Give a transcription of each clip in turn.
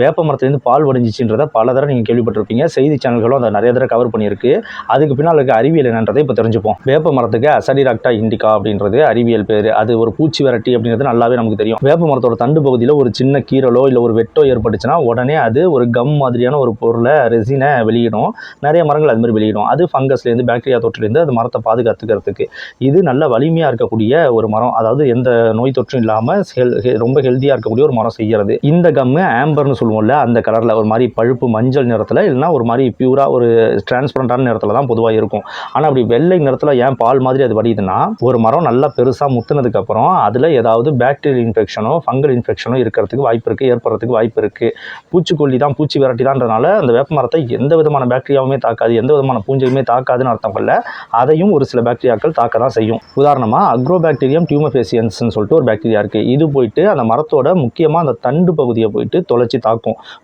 வேப்ப மரத்துலேருந்து பால் வடிஞ்சிச்சுன்றத பல தடவை நீங்கள் கேள்விப்பட்டிருப்பீங்க. செய்தி சேனல்களும் அதை நிறைய தடவை கவர் பண்ணியிருக்கு. அதுக்கு பின்னால் இருக்க அறிவியல் என்னன்றதை இப்போ தெரிஞ்சுப்போம். வேப்ப மரத்துக்கு அசடிராக்டா இண்டிகா அப்படின்றது அறிவியல் பேர். அது ஒரு பூச்சி விரட்டி அப்படிங்கிறது நல்லாவே நமக்கு தெரியும். வேப்ப மரத்தோட தண்டு பகுதியில் ஒரு சின்ன கீரலோ இல்லை ஒரு வெட்டோ ஏற்பட்டுச்சுன்னா உடனே அது ஒரு கம் மாதிரியான ஒரு பொருளை ரெசினை வெளியிடும். நிறைய மரங்கள் அது மாதிரி வெளியிடும். அது ஃபங்கஸ்லேருந்து பாக்டீரியா தொற்றுலேருந்து அது மரத்தை பாதுகாத்துக்கிறதுக்கு. இது நல்ல வலிமையாக இருக்கக்கூடிய ஒரு மரம். அதாவது எந்த நோய் தொற்றும் இல்லாமல் ரொம்ப ஹெல்த்தியாக இருக்கக்கூடிய ஒரு மரம் செய்கிறது இந்த கம்மு ஆம்பர்னு சொல்லுவோம்ல அந்த கலரில் ஒரு மாதிரி பழுப்பு மஞ்சள் நிறத்தில் இல்லைன்னா ஒரு மாதிரி பியூராக ஒரு டிரான்ஸ்பரண்டான நிறத்தில் தான் பொதுவாக இருக்கும். ஆனால் அப்படி வெள்ளை நிறத்தில் ஏன் பால் மாதிரி அது வடியுதுன்னா ஒரு மரம் நல்லா பெருசாக முத்துனதுக்கப்புறம் அதில் ஏதாவது பேக்டீரியல் இன்ஃபெக்ஷனோ ஃபங்கல் இன்ஃபெக்ஷனோ இருக்கிறதுக்கு வாய்ப்பு இருக்குது ஏற்படுறதுக்கு வாய்ப்பு இருக்குது பூச்சிக்கொல்லி தான் பூச்சி விரட்டி தான்றதுனால அந்த வேப்ப மரத்தை எந்த விதமான பாக்டீரியாவுமே தாக்காது எந்த விதமான பூஞ்சையுமே தாக்காதுன்னு அர்த்தம் இல்லை. அதையும் ஒரு சில பாக்டீரியாக்கள் தாக்க தான் செய்யும். உதாரணமாக அக்ரோபாக்டீரியம் டியூமஃபேசியன்ஸ்னு சொல்லிட்டு ஒரு பாக்டீரியா இருக்குது இது போயிட்டு அந்த மரத்தோட முக்கியமாக அந்த தண்டு பகுதியை போயிட்டு தொலைச்சி தாக்கும்.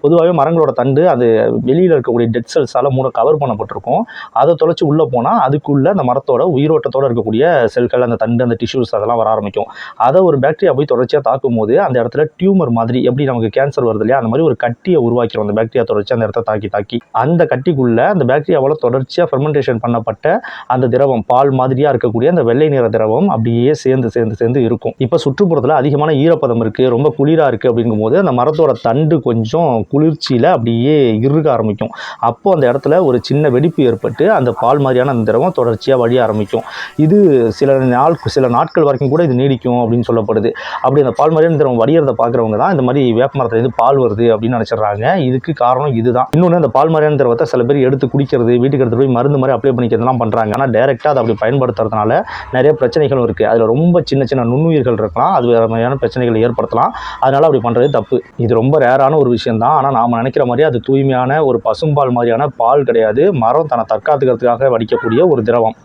பொதுவாகவே மரங்களோட தண்டு அது வெளியில் இருக்கக்கூடிய டெட் செல்ஸால் மூணு கவர் பண்ணப்பட்டிருக்கும். அதை தொலைச்சி உள்ளே போனால் அதுக்குள்ளே அந்த மரத்தோட உயிரோட்டத்தோடு இருக்கக்கூடிய செல்கள் அந்த தண்டு அந்த டிஷ்யூஸ் அதெல்லாம் வர ஆரம்பிக்கும். அதை ஒரு பாக்டீரியா போய் தொடர்ச்சியாக தாக்கும் போது அந்த இடத்துல டியூமர் மாதிரி எப்படி நமக்கு கேன்சர் வருது இல்லையா அந்த மாதிரி ஒரு கட்டியை உருவாக்கிடும் அந்த பாக்டீரியா தொடர்ச்சி அந்த இடத்த தாக்கி தாக்கி. அந்த கட்டிக்குள்ளே அந்த பேக்டீரியாவால் தொடர்ச்சியாக ஃபெர்மெண்டேஷன் பண்ணப்பட்ட அந்த திரவம் பால் மாதிரியாக இருக்கக்கூடிய அந்த வெள்ளை நிற திரவம் அப்படியே சேர்ந்து சேர்ந்து சேர்ந்து இருக்கும். இப்போ சுற்றுப்புறத்தில் அதிகமான ஈரப்பதம் இருக்குது ரொம்ப குளிராக இருக்குது அப்படிங்கும்போது அந்த மரத்தோட தண்டு கொஞ்சம் குளிர்ச்சியில் அப்படியே இருக ஆரம்பிக்கும். அப்போது அந்த இடத்துல ஒரு சின்ன வெடிப்பு ஏற்பட்டு அந்த பால் மாதிரியான அந்த திரவம் தொடர்ச்சியாக வழிய ஆரம்பிக்கும். இது சில நாள் சில நாட்கள் வரைக்கும் கூட இது நீடிக்கும் அப்படின்னு சொல்லப்படுது. அப்படி அந்த பால் மாதிரியான திரவம் வடிகிறத பார்க்குறவங்க தான் இந்த மாதிரி வேப்ப மரத்துலேருந்து பால் வருது அப்படின்னு நினச்சிடுறாங்க. இதுக்கு காரணம் இதுதான். இன்னொன்று அந்த பால் மாதிரியான திரவத்தை சில பேர் எடுத்து குடிக்கிறது வீட்டுக்கு எடுத்து போய் மருந்து மாதிரி அப்ளை பண்ணிக்கிறதுலாம் பண்ணுறாங்க ஆனால் டேரெக்டாக அதை அப்படி பயன்படுத்துறதுனால நிறைய பிரச்சனைகளும் இருக்குது அதில் ரொம்ப சின்ன சின்ன நுண்ணுயிர்கள் இருக்கலாம். அது வேறு மாதிரியான பிரச்சனைகளை ஏற்படுத்தலாம். அதனால் அப்படி பண்ணுறது தப்பு. இது ரொம்ப ரேரான ஒரு விஷயம்தான். ஆனால் நாம் நினைக்கிற மாதிரி அது தூய்மையான ஒரு பசும்பால் மாதிரியான பால் கிடையாது. மரம் தன்னை தற்காத்துக்கிறதுக்காக வடிக்கக்கூடிய ஒரு திரவம்.